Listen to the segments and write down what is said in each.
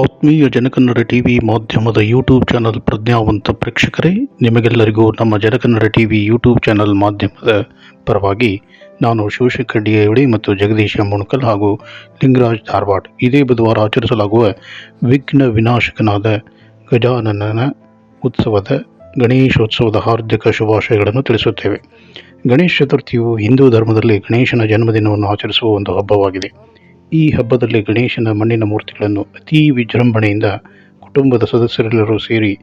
ಆತ್ಮೀಯ ಜನಕನ್ನಡ ಟಿವಿ ಮಾಧ್ಯಮದ YouTube channel ಪ್ರಜ್ಞಾವಂತ ಪ್ರೇಕ್ಷಕರೇ, ನಿಮಗೆಲ್ಲರಿಗೂ ನಮ್ಮ ಜನಕನ್ನಡ ಟಿವಿ ಯೂಟ್ಯೂಬ್ ಚಾನಲ್ ಮಾಧ್ಯಮದ ಪರವಾಗಿ ನಾನು ಶಿವಶಂಕರ್ ಮತ್ತು ಜಗದೀಶ ಮುಣಕಲ್ ಹಾಗೂ ಲಿಂಗರಾಜ್ ಧಾರವಾಡ್. ಇದೇ ಬುಧವಾರ ಆಚರಿಸಲಾಗುವ ವಿಘ್ನ ವಿನಾಶಕನಾದ ಗಜಾನನನ ಉತ್ಸವದ, ಗಣೇಶೋತ್ಸವದ ಹಾರ್ದಿಕ ಶುಭಾಶಯಗಳನ್ನು ತಿಳಿಸುತ್ತೇವೆ. ಗಣೇಶ ಚತುರ್ಥಿಯು ಹಿಂದೂ ಧರ್ಮದಲ್ಲಿ ಗಣೇಶನ ಜನ್ಮದಿನವನ್ನು ಆಚರಿಸುವ ಒಂದು ಹಬ್ಬವಾಗಿದೆ. ಈ ಹಬ್ಬದಲ್ಲಿ ಗಣೇಶನ ಮಣ್ಣಿನ ಮೂರ್ತಿಗಳನ್ನು ಅತಿ ವಿಜೃಂಭಣೆಯಿಂದ ಕುಟುಂಬದ ಸದಸ್ಯರೆಲ್ಲರೂ ಸೇರಿ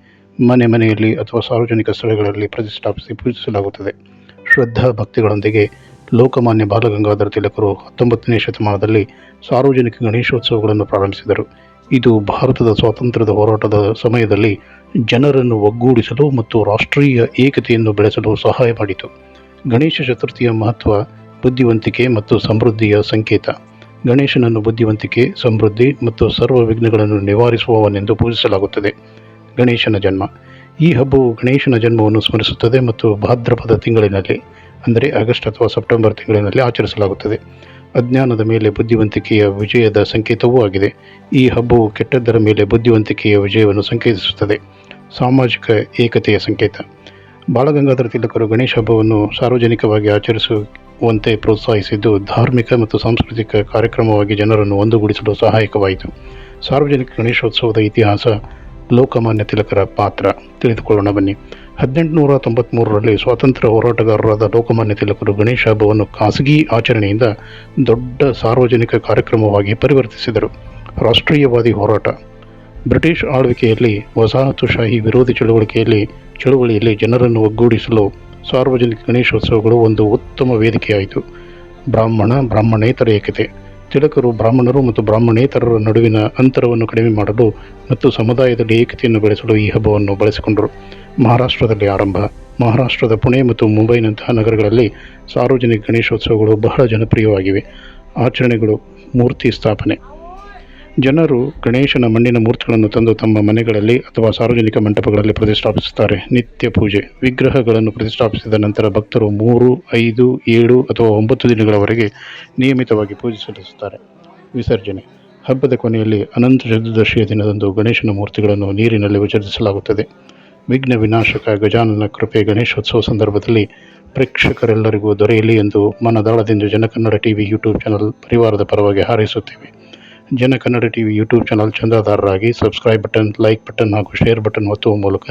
ಮನೆ ಮನೆಯಲ್ಲಿ ಅಥವಾ ಸಾರ್ವಜನಿಕ ಸ್ಥಳಗಳಲ್ಲಿ ಪ್ರತಿಷ್ಠಾಪಿಸಿ ಪೂಜಿಸಲಾಗುತ್ತದೆ. ಶ್ರದ್ಧಾ ಭಕ್ತಿಗಳೊಂದಿಗೆ ಲೋಕಮಾನ್ಯ ಬಾಲಗಂಗಾಧರ ತಿಲಕರು ಹತ್ತೊಂಬತ್ತನೇ ಶತಮಾನದಲ್ಲಿ ಸಾರ್ವಜನಿಕ ಗಣೇಶೋತ್ಸವಗಳನ್ನು ಪ್ರಾರಂಭಿಸಿದರು. ಇದು ಭಾರತದ ಸ್ವಾತಂತ್ರ್ಯದ ಹೋರಾಟದ ಸಮಯದಲ್ಲಿ ಜನರನ್ನು ಒಗ್ಗೂಡಿಸಲು ಮತ್ತು ರಾಷ್ಟ್ರೀಯ ಏಕತೆಯನ್ನು ಬೆಳೆಸಲು ಸಹಾಯ ಮಾಡಿತು. ಗಣೇಶ ಚತುರ್ಥಿಯ ಮಹತ್ವ, ಬುದ್ಧಿವಂತಿಕೆ ಮತ್ತು ಸಮೃದ್ಧಿಯ ಸಂಕೇತ. ಗಣೇಶನನ್ನು ಬುದ್ಧಿವಂತಿಕೆ, ಸಮೃದ್ಧಿ ಮತ್ತು ಸರ್ವ ವಿಘ್ನಗಳನ್ನು ನಿವಾರಿಸುವವನೆಂದು ಪೂಜಿಸಲಾಗುತ್ತದೆ. ಗಣೇಶನ ಜನ್ಮ. ಈ ಹಬ್ಬವು ಗಣೇಶನ ಜನ್ಮವನ್ನು ಸ್ಮರಿಸುತ್ತದೆ ಮತ್ತು ಭಾದ್ರಪದ ತಿಂಗಳಿನಲ್ಲಿ, ಅಂದರೆ ಆಗಸ್ಟ್ ಅಥವಾ ಸೆಪ್ಟೆಂಬರ್ ತಿಂಗಳಿನಲ್ಲಿ ಆಚರಿಸಲಾಗುತ್ತದೆ. ಅಜ್ಞಾನದ ಮೇಲೆ ಬುದ್ಧಿವಂತಿಕೆಯ ವಿಜಯದ ಸಂಕೇತವೂ ಆಗಿದೆ. ಈ ಹಬ್ಬವು ಕೆಟ್ಟದ್ದರ ಮೇಲೆ ಬುದ್ಧಿವಂತಿಕೆಯ ವಿಜಯವನ್ನು ಸಂಕೇತಿಸುತ್ತದೆ. ಸಾಮಾಜಿಕ ಏಕತೆಯ ಸಂಕೇತ. ಬಾಲಗಂಗಾಧರ ತಿಲಕರು ಗಣೇಶ ಹಬ್ಬವನ್ನು ಸಾರ್ವಜನಿಕವಾಗಿ ಆಚರಿಸುವಂತೆ ಪ್ರೋತ್ಸಾಹಿಸಿದ್ದು ಧಾರ್ಮಿಕ ಮತ್ತು ಸಾಂಸ್ಕೃತಿಕ ಕಾರ್ಯಕ್ರಮವಾಗಿ ಜನರನ್ನು ಒಂದುಗೂಡಿಸಲು ಸಹಾಯಕವಾಯಿತು. ಸಾರ್ವಜನಿಕ ಗಣೇಶೋತ್ಸವದ ಇತಿಹಾಸ ಲೋಕಮಾನ್ಯ ತಿಲಕರ ಪಾತ್ರ. ತಿಳಿದುಕೊಳ್ಳೋಣ ಬನ್ನಿ. ಹದಿನೆಂಟುನೂರ ತೊಂಬತ್ತ್ಮೂರರಲ್ಲಿ ಸ್ವಾತಂತ್ರ್ಯ ಹೋರಾಟಗಾರರಾದ ಲೋಕಮಾನ್ಯ ತಿಲಕರು ಗಣೇಶ ಹಬ್ಬವನ್ನು ಖಾಸಗಿ ಆಚರಣೆಯಿಂದ ದೊಡ್ಡ ಸಾರ್ವಜನಿಕ ಕಾರ್ಯಕ್ರಮವಾಗಿ ಪರಿವರ್ತಿಸಿದರು. ರಾಷ್ಟ್ರೀಯವಾದಿ ಹೋರಾಟ. ಬ್ರಿಟಿಷ್ ಆಳ್ವಿಕೆಯಲ್ಲಿ ವಸಾಹತುಶಾಹಿ ವಿರೋಧಿ ಚಳುವಳಿಕೆಯಲ್ಲಿ ಚಳುವಳಿಯಲ್ಲಿ ಜನರನ್ನು ಒಗ್ಗೂಡಿಸಲು ಸಾರ್ವಜನಿಕ ಗಣೇಶೋತ್ಸವಗಳು ಒಂದು ಉತ್ತಮ ವೇದಿಕೆಯಾಯಿತು. ಬ್ರಾಹ್ಮಣ, ಬ್ರಾಹ್ಮಣೇತರ ಏಕತೆ, ತಿಲಕರು ಬ್ರಾಹ್ಮಣರು ಮತ್ತು ಬ್ರಾಹ್ಮಣೇತರರ ನಡುವಿನ ಅಂತರವನ್ನು ಕಡಿಮೆ ಮಾಡಲು ಮತ್ತು ಸಮುದಾಯದಲ್ಲಿ ಏಕತೆಯನ್ನು ಬೆಳೆಸಲು ಈ ಹಬ್ಬವನ್ನು ಬಳಸಿಕೊಂಡರು. ಮಹಾರಾಷ್ಟ್ರದಲ್ಲಿ ಆರಂಭ, ಮಹಾರಾಷ್ಟ್ರದ ಪುಣೆ ಮತ್ತು ಮುಂಬೈನಂತಹ ನಗರಗಳಲ್ಲಿ ಸಾರ್ವಜನಿಕ ಗಣೇಶೋತ್ಸವಗಳು ಬಹಳ ಜನಪ್ರಿಯವಾಗಿವೆ. ಆಚರಣೆಗಳು, ಮೂರ್ತಿ ಸ್ಥಾಪನೆ. ಜನರು ಗಣೇಶನ ಮಣ್ಣಿನ ಮೂರ್ತಿಗಳನ್ನು ತಂದು ತಮ್ಮ ಮನೆಗಳಲ್ಲಿ ಅಥವಾ ಸಾರ್ವಜನಿಕ ಮಂಟಪಗಳಲ್ಲಿ ಪ್ರತಿಷ್ಠಾಪಿಸುತ್ತಾರೆ. ನಿತ್ಯ ಪೂಜೆ. ವಿಗ್ರಹಗಳನ್ನು ಪ್ರತಿಷ್ಠಾಪಿಸಿದ ನಂತರ ಭಕ್ತರು ಮೂರು, ಐದು, ಏಳು ಅಥವಾ ಒಂಬತ್ತು ದಿನಗಳವರೆಗೆ ನಿಯಮಿತವಾಗಿ ಪೂಜೆ ಸಲ್ಲಿಸುತ್ತಾರೆ. ವಿಸರ್ಜನೆ. ಹಬ್ಬದ ಕೊನೆಯಲ್ಲಿ ಅನಂತ ಚತುರ್ದಶಿಯ ದಿನದಂದು ಗಣೇಶನ ಮೂರ್ತಿಗಳನ್ನು ನೀರಿನಲ್ಲಿ ವಿಸರ್ಜಿಸಲಾಗುತ್ತದೆ. ವಿಘ್ನ ವಿನಾಶಕ ಗಜಾನನ ಕೃಪೆ ಗಣೇಶೋತ್ಸವ ಸಂದರ್ಭದಲ್ಲಿ ಪ್ರೇಕ್ಷಕರೆಲ್ಲರಿಗೂ ದೊರೆಯಲಿ ಎಂದು ಮನದಾಳದಿಂದ ಜನಕನ್ನಡ ಟಿವಿ ಯೂಟ್ಯೂಬ್ ಚಾನಲ್ ಪರಿವಾರದ ಪರವಾಗಿ ಹಾರೈಸುತ್ತೇವೆ. Jana Kannada TV YouTube channel ಚಂದಾದಾರರಾಗಿ subscribe button, like button ಹಾಗೂ ಶೇರ್ ಬಟನ್ ಒತ್ತುವ ಮೂಲಕ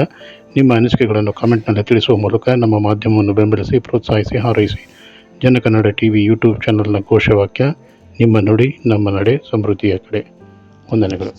ನಿಮ್ಮ ಅನಿಸಿಕೆಗಳನ್ನು ಕಾಮೆಂಟ್ನಲ್ಲಿ ತಿಳಿಸುವ ಮೂಲಕ ನಮ್ಮ ಮಾಧ್ಯಮವನ್ನು ಬೆಂಬಲಿಸಿ, ಪ್ರೋತ್ಸಾಹಿಸಿ, ಹಾರೈಸಿ. ಜನ ಕನ್ನಡ ಟಿ ವಿ ಯೂಟ್ಯೂಬ್ ಚಾನಲ್ನ ಘೋಷವಾಕ್ಯ, ನಿಮ್ಮ ನುಡಿ, ನಮ್ಮ ನಡೆ, ಸಮೃದ್ಧಿಯ ಕಡೆ. ವಂದನೆಗಳು.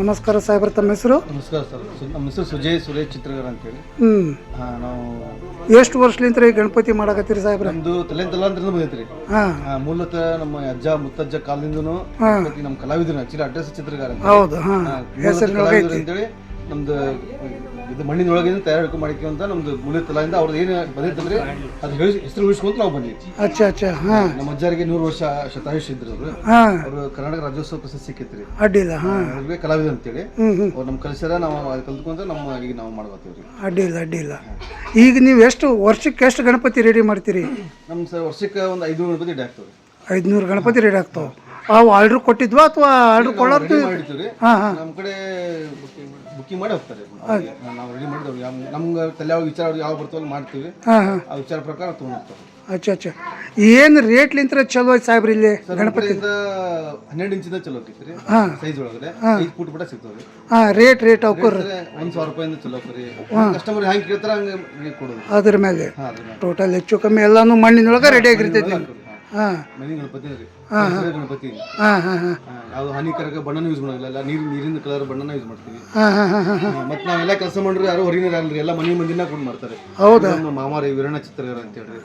ನಮಸ್ಕಾರ ಸಾಹೇಬ್ರ ತಮ್ಮ ಹೆಸರು? ನಮಸ್ಕಾರ ಸರ್. ಸು- ನಮ್ಮ ಹೆಸರು ಸುಜಯ್ ಸುರೇಶ್ ಚಿತ್ರಗಾರ ಅಂತೇಳಿ. ಹ್ಞೂ ಹಾಂ ನಾವು ಎಷ್ಟು ವರ್ಷಲಿಂತ್ರ ಈ ಗಣಪತಿ ಮಾಡಕತ್ತೀರಿ ಸಾಹೇಬ್ರ? ನಮ್ದು ತಲೆ ತಲಾಂತರದಿಂದ ಬಂದೈತ್ರಿ ಹಾಂ. ಹಾ, ಮೂಲತಃ ನಮ್ಮ ಅಜ್ಜ ಮುತ್ತಜ್ಜ ಕಾಲದಿಂದನು ಹಾಂ. ನಮ್ಮ ಕಲಾವಿದರು ಆಕ್ಚುಲಿ ಅಡ್ರೆಸ್ ಚಿತ್ರಗಾರ ಅಂತ ಹೌದು ಹಾಂ. ಹೆಸರಿನೊಳಗೆ ಐತಿ ಅಂತೇಳಿ ನಮ್ದು ಇದು ಮಣ್ಣಿನೊಳಗಿಂದ ತಯಾರಿಕೆ ಅಂತ ನಮ್ದು ಮುಳಿ ತಲಾಯಿಂದ ಅವ್ರದ್ದು ಏನು ಬಂದಿತ್ತಂದ್ರೆ ಅದು ಹೇಳಿ ಹೆಸರು ಉಳಿಸ್ಕೊಂತ ನಾವು ಬಂದ್ವಿ. ಅಚ್ಚಾ ಅಚ್ಚಾ ಹಾ. ನಮ್ಮ ಅಜ್ಜಾರಿಗೆ ನೂರು ವರ್ಷ ಶತಾಯುಷ್ ಇದ್ರು ಅವರು. ಹಾಂ. ಅವರು ಕರ್ನಾಟಕ ರಾಜ್ಯೋತ್ಸವ ಪ್ರಶಸ್ತಿ ಸಿಕ್ಕಿತ್ರಿ. ಅಡ್ಡಿಲ್ಲ ಹಾಂ. ಅವ್ರಿಗೆ ಕಲಾವಿದ ಅಂತೇಳಿ. ಅವ್ರು ನಮ್ಮ ಕಲ್ಚರ ನಾವು ಅದು ಕಲ್ತ್ಕೊಂತ ನಮ್ಮ ಈಗ ನಾವು ಮಾಡ್ಕೋತೀವಿ ಅಡ್ಡಿಲ್ಲ ಅಡ್ಡಿಲ್ಲ. ಈಗ ನೀವು ಎಷ್ಟು ವರ್ಷಕ್ಕೆ ಎಷ್ಟು ಗಣಪತಿ ರೆಡಿ ಮಾಡ್ತೀರಿ? ನಮ್ಮ ಸರ್ ವರ್ಷಕ್ಕೆ ಒಂದು ಐದುನೂರು ಗಣಪತಿ ರೆಡಿ ಆಗ್ತವೆ ಐದುನೂರು ಗಣಪತಿ ರೆಡಿ ಆಗ್ತಾವೆ. ಅವು ಆರ್ಡ್ರ್ ಕೊಟ್ಟಿದ್ವಾ ಅಥವಾ ಆರ್ಡ್ರ್ ಕೊಡೋದು ಮಾಡಿರ್ತೀವಿ ಹಾಂ ಹಾಂ. ನಮ್ಮ ಕಡೆ ಬುಕಿಂಗ್ ಮಾಡಿ ಹೋಗ್ತಾರೆ. ನಾವು ರೆಡಿ ಮಾಡಿದವ್ರು. ನಮ್ಗೆ ತಲೆ ಯಾವ ವಿಚಾರ ಯಾವ ಬರ್ತವಲ್ಲ ಮಾಡ್ತೀವಿ. ಹಾಂ ಹಾಂ. ಆ ವಿಚಾರ ಪ್ರಕಾರ ತೊಗೊಂಡು ಹೋಗ್ತಾರೆ. ಅಚ್ಚಾ ಅಚ್ಚಾ. ಏನು ರೇಟ್ಲಿಂತ ಚಲೋ ಐತೆ ಸಾಹೇಬ್ರಿ ಇಲ್ಲಿ ಗಣಪತಿ? ಕಡೆಯಿಂದ ಹನ್ನೆರಡು ಇಂಚಿಂದ ಚಲೋ ಹೋಗ್ತೈತ್ರಿ ಹಾಂ. ಸೈಜ್ ಒಳಗಡೆ. ಐದು ಫುಟ್ ಬಿಡ ಸಿಗ್ತಾವ್ರಿ ಹಾಂ ರೇಟ್ ರೇಟ್ ಅವಕ್ಕೂರ್ ಒಂದ್ ಸಾವಿರ ರೂಪಾಯಿಂದ ಚಲೋ ಕಸ್ಟಮರ್ ಹೆಂಗ್ ಕೇಳ್ತಾರ ಹಂಗೆ ರೇಟ್ ಕೊಡೋದು. ಅದ್ರ ಮೇಲೆ. ಹಾ ಟೋಟಲ್ ಹೆಚ್ಚು ಕಮ್ಮಿ ಎಲ್ಲಾನು ಮಣ್ಣಿನೊಳಗೆ ರೆಡಿ ಆಗಿರ್ತೈತಿ. ಮನೆ ಗಣಪತಿ ಗಣಪತಿ. ಯಾವ್ದು ಹಾನಿಕಾರಕ ಬಣ್ಣನ ಯೂಸ್ ಮಾಡೋದಿಲ್ಲ ಎಲ್ಲ ನೀರು ನೀರಿನ ಕಲರ್ ಬಣ್ಣನ ಯೂಸ್ ಮಾಡ್ತೀವಿ. ಮತ್ತ್ ನಾವೆಲ್ಲ ಕೆಲಸ ಮಾಡ್ರಿ ಯಾರು ಹೊರಗಿನ ಅಲ್ರಿ ಎಲ್ಲ ಮನೆ ಮಂದಿನ ಕೊಂಡು ಮಾಡ್ತಾರೆ. ಹೌದಾ. ನಮ್ಮ ಮಾಮಾರಿ ವೀರಣ್ಣ ಚಿತ್ರಗಾರ ಅಂತ ಹೇಳ್ರಿ.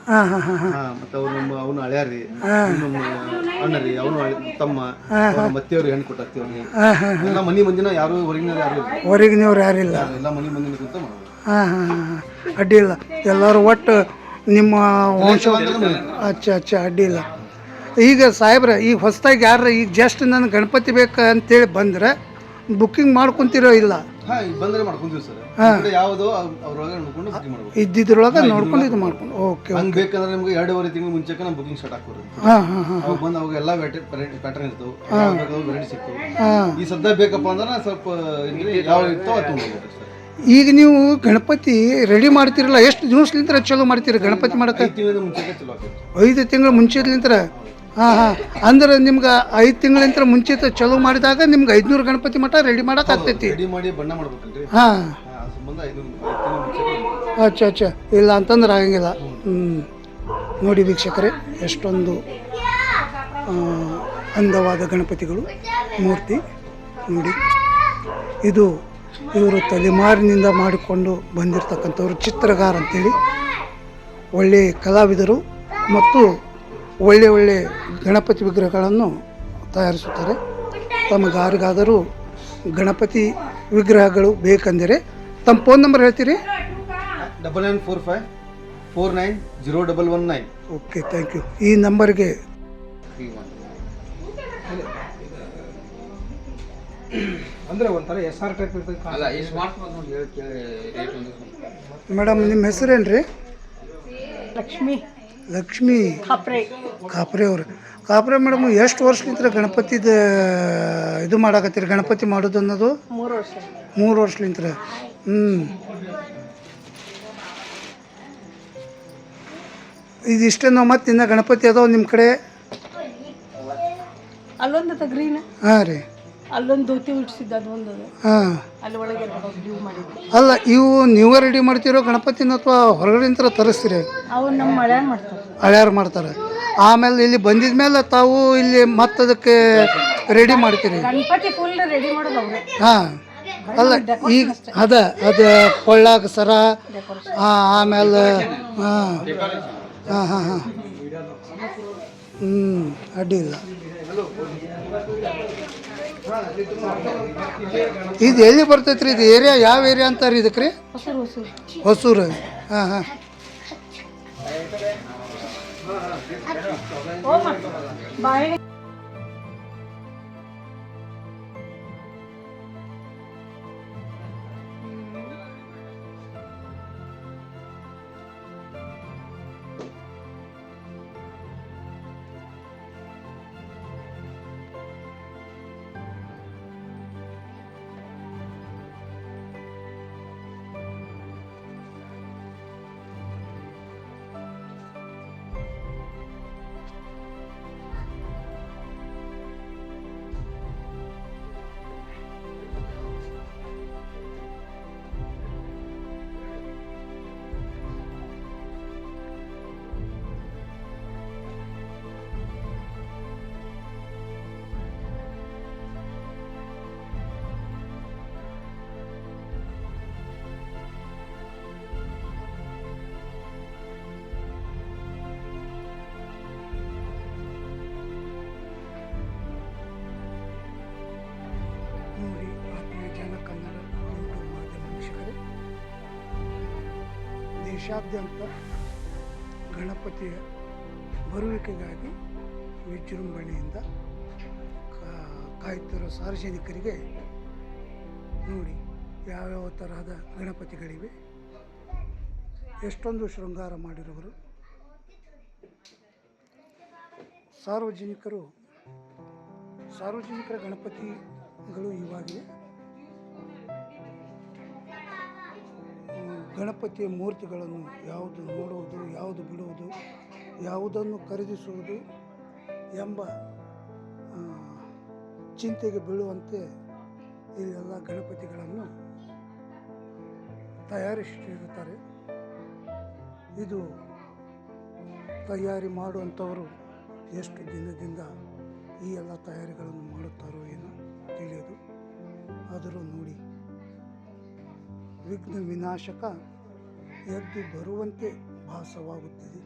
ಮತ್ತ ಅವ್ರು ನಮ್ಮ ಅವನು ಅಳ್ಯಾರಿ ನಮ್ಮ ಅಣ್ಣ ರೀ ಅವನು ತಮ್ಮ. ಅವ್ರ ಮತ್ತೆಯವ್ರಿಗೆ ಹೆಣ್ಣು ಕೊಟ್ಟಾಕ್ತಿ ಹಾಂ ಎಲ್ಲ ಮನೆ ಮಂದಿನ ಯಾರು ಹೊರಗಿನ ಯಾರು ಹೊರಗಿನವ್ರು ಯಾರಿಲ್ಲ. ಎಲ್ಲ ಮನೆ ಮಂದಿನ ಕುಂತ ಮಾಡೋದು. ಅಡ್ಡಿ ಇಲ್ಲ. ಎಲ್ಲರೂ ಒಟ್ಟು ನಿಮ್ಮ ವಂಶ ಅಚ್ಚ ಅಚ್ಚ ಅಡ್ಡಿ ಇಲ್ಲ. ಈಗ ಸಾಹೇಬ್ರ ಈಗ ಹೊಸ್ದಾಗಿ ಯಾರು ಈಗ ಜಸ್ಟ್ ನನಗೆ ಗಣಪತಿ ಬೇಕು ಅಂತೇಳಿ ಬಂದ್ರೆ ಬುಕ್ಕಿಂಗ್ ಮಾಡ್ಕೊಂತಿರೋ ಇಲ್ಲ. ಹಾ ಈಗ ಬಂದ್ರೆ ಮಾಡ್ಕೊಂತೀವಿ ಸರ್. ಯಾವುದೋ ಅವ್ರೊಳಗೆ ನೋಡ್ಕೊಂಡು ಬುಕಿಂಗ್ ಮಾಡ್ಬೋದು. ಇದ್ದಿದ್ರೊಳಗೆ ನೋಡ್ಕೊಂಡು ಇದು ಮಾಡ್ಕೊಂಡು. ಓಕೆ ಹಂಗೆ ಬೇಕಂದ್ರೆ ನಿಮ್ಗೆ ಎರಡೂವರೆ ತಿಂಗಳು ಮುಂಚೆಗೆ ನಾವು ಬುಕಿಂಗ್ ಸ್ಟಾರ್ಟ್ ಹಾಕೋರು ಹಾಂ ಅವಾಗ ಬಂದು ಅವಾಗ ಎಲ್ಲ ಪ್ಯಾಟರ್ನ್ ಇರ್ತವೆ. ವೆರೈಟಿ ಸಿಗ್ತವೆ. ಹಾಂ. ಈ ಸದ್ಯ ಬೇಕಪ್ಪ ಅಂದ್ರೆ ಸ್ವಲ್ಪ ಯಾವ ಇರ್ತಾವ ಅದು ಈಗ ನೀವು ಗಣಪತಿ ರೆಡಿ ಮಾಡ್ತಿರಲ್ಲ ಎಷ್ಟು ದಿವಸಲಿಂತ್ರ ಚಲೋ ಮಾಡ್ತೀರಿ ಗಣಪತಿ ಮಾಡಕ್ಕೆ? ಐದು ತಿಂಗಳಿಂದ ತಿಂಗಳು ಮುಂಚಿದ್ಲಿಂತ್ರ ಹಾಂ ಹಾಂ. ಅಂದ್ರೆ ನಿಮ್ಗೆ ಐದು ತಿಂಗಳಿಂತ್ರ ಮುಂಚಿತ ಚಲೋ ಮಾಡಿದಾಗ ನಿಮ್ಗೆ ಐದುನೂರು ಗಣಪತಿ ಮಠ ರೆಡಿ ಮಾಡಕ್ಕೆ ಆಗ್ತೈತಿ. ಹಾಂ. ಅಚ್ಚ ಅಚ್ಚ. ಇಲ್ಲ ಅಂತಂದ್ರೆ ಆಗಂಗಿಲ್ಲ. ಹ್ಞೂ ನೋಡಿ ವೀಕ್ಷಕರೇ ಎಷ್ಟೊಂದು ಅಂದವಾದ ಗಣಪತಿಗಳು ಮೂರ್ತಿ. ನೋಡಿ. ಇದು ಇವರು ತಲೆಮಾರಿನಿಂದ ಮಾಡಿಕೊಂಡು ಬಂದಿರತಕ್ಕಂಥವ್ರು ಚಿತ್ರಗಾರ ಅಂತೇಳಿ ಒಳ್ಳೆಯ ಕಲಾವಿದರು ಮತ್ತು ಒಳ್ಳೆ ಒಳ್ಳೆ ಗಣಪತಿ ವಿಗ್ರಹಗಳನ್ನು ತಯಾರಿಸುತ್ತಾರೆ. ತಮಗಾರಿಗಾದರೂ ಗಣಪತಿ ವಿಗ್ರಹಗಳು ಬೇಕೆಂದರೆ ತಮ್ಮ ಫೋನ್ ನಂಬರ್ ಹೇಳ್ತೀರಿ? Double nine four five four nine zero double one nine. Okay thank you. ಈ ನಂಬರ್ಗೆ ಅಂದ್ರೆ ಒಂಥರ ಎಸ್ ಆರ್ ಟೈಪ್ ಇರ್ತದೆ ಅಲ್ಲ ಈ ಸ್ಮಾರ್ಟ್ ಫೋನ್ ನೋಡಿ ಹೇಳಿ ಕೇಳಿ ರೇಟ್ ಒಂದು ಮೇಡಮ್ ನಿಮ್ಮ ಹೆಸರೇನ್ರಿ ರೀ ಲಕ್ಷ್ಮಿ. ಲಕ್ಷ್ಮಿ. ಕಾಪ್ರೆ ಕಾಪ್ರೆ ಅವರು. ಕಾಪ್ರೆ ಮೇಡಮ್ ಎಷ್ಟು ವರ್ಷಲಿಂತ್ರ ಗಣಪತಿ ಇದು ಮಾಡಾಕತ್ತೀರಿ? ಗಣಪತಿ ಮಾಡೋದು ಅನ್ನೋದು? ಮೂರು ವರ್ಷ. ಮೂರು ವರ್ಷಲಿಂತ್ರ. ಹ್ಞೂ ಇದಿಷ್ಟೇ ನಾವು ಮತ್ತೆ ಇನ್ನು ಗಣಪತಿ ಅದಾವ ನಿಮ್ಮ ಕಡೆ? ಅಲ್ಲೊಂದು ಹಾಂ ರೀ. ಅಲ್ಲೊಂದು ಧೋತಿ ಉಡ್ಸಿದ್ದು ಅದೊಂದು ಅದು. ಹಾಂ. ಅಲ್ಲಿ ಒಳಗೆ ಡ್ಯೂ ಮಾಡಿದ್ದು. ಅಲ್ಲ ಇವು ನೀವೇ ರೆಡಿ ಮಾಡ್ತೀರೋ ಗಣಪತಿನ ಅಥವಾ ಹೊರಗಡೆಯಿಂದ ತರಿಸ್ತೀರಿ? ಅವು ನಮ್ಮ ಮಳೆ ಮಾಡ್ತಾರೆ. ಹಳ್ಯಾರು ಮಾಡ್ತಾರೆ. ಆಮೇಲೆ ಇಲ್ಲಿ ಬಂದಿದ ಮೇಲೆ ತಾವು ಇಲ್ಲಿ ಮತ್ತೆ ಅದಕ್ಕೆ ರೆಡಿ ಮಾಡ್ತೀರಿ? ಗಣಪತಿ ಫುಲ್ ರೆಡಿ ಮಾಡೋದು ಅವ್ರೆ. ಹಾಂ. ಅಲ್ಲ ಈಗ ಅದ ಅದ ಕೊಳ್ಳಾಗ ಸರ ಆಮೇಲೆ ಹಾಂ. ಹಾಂ ಹಾಂ ಹಾಂ. ಹ್ಞೂ ಅಡ್ಡಿ ಇಲ್ಲ. ಇದು ಎಲ್ಲಿ ಬರ್ತೈತ್ರಿ? ಇದು ಏರಿಯಾ ಯಾವ ಏರಿಯಾ ಅಂತಾರೆ ಇದಕ್ಕೆ ರೀ? ಹೊಸರು. ಹಾಂ ಹಾಂ. ದೇಶಾದ್ಯಂತ ಗಣಪತಿಯ ಬರುವಿಕೆಗಾಗಿ ವಿಜೃಂಭಣೆಯಿಂದ ಕಾ- ಕಾಯುತ್ತಿರೋ ಸಾರ್ವಜನಿಕರಿಗೆ ನೋಡಿ ಯಾವ್ಯಾವ ತರಹದ ಗಣಪತಿಗಳಿವೆ. ಎಷ್ಟೊಂದು ಶೃಂಗಾರ ಮಾಡಿರುವರು. ಸಾರ್ವಜನಿಕರು, ಸಾರ್ವಜನಿಕರ ಗಣಪತಿಗಳು ಇವಾಗಿವೆ. ಗಣಪತಿಯ ಮೂರ್ತಿಗಳನ್ನು ಯಾವುದು ನೋಡುವುದು, ಯಾವುದು ಬಿಡುವುದು, ಯಾವುದನ್ನು ಖರೀದಿಸುವುದು ಎಂಬ ಚಿಂತೆಗೆ ಬೀಳುವಂತೆ ಇಲ್ಲೆಲ್ಲ ಗಣಪತಿಗಳನ್ನು ತಯಾರಿಸಿರುತ್ತಾರೆ ಇದು ತಯಾರಿ ಮಾಡುವಂಥವರು ಎಷ್ಟು ದಿನದಿಂದ ಈ ಎಲ್ಲ ತಯಾರಿಗಳನ್ನು ಮಾಡುತ್ತಾರೋ ಏನೋ ತಿಳಿಯೋದು. ಆದರೂ ನೋಡಿ. ವಿಘ್ನ ವಿನಾಶಕ ಎದ್ದು ಬರುವಂತೆ ಭಾಸವಾಗುತ್ತಿದೆ.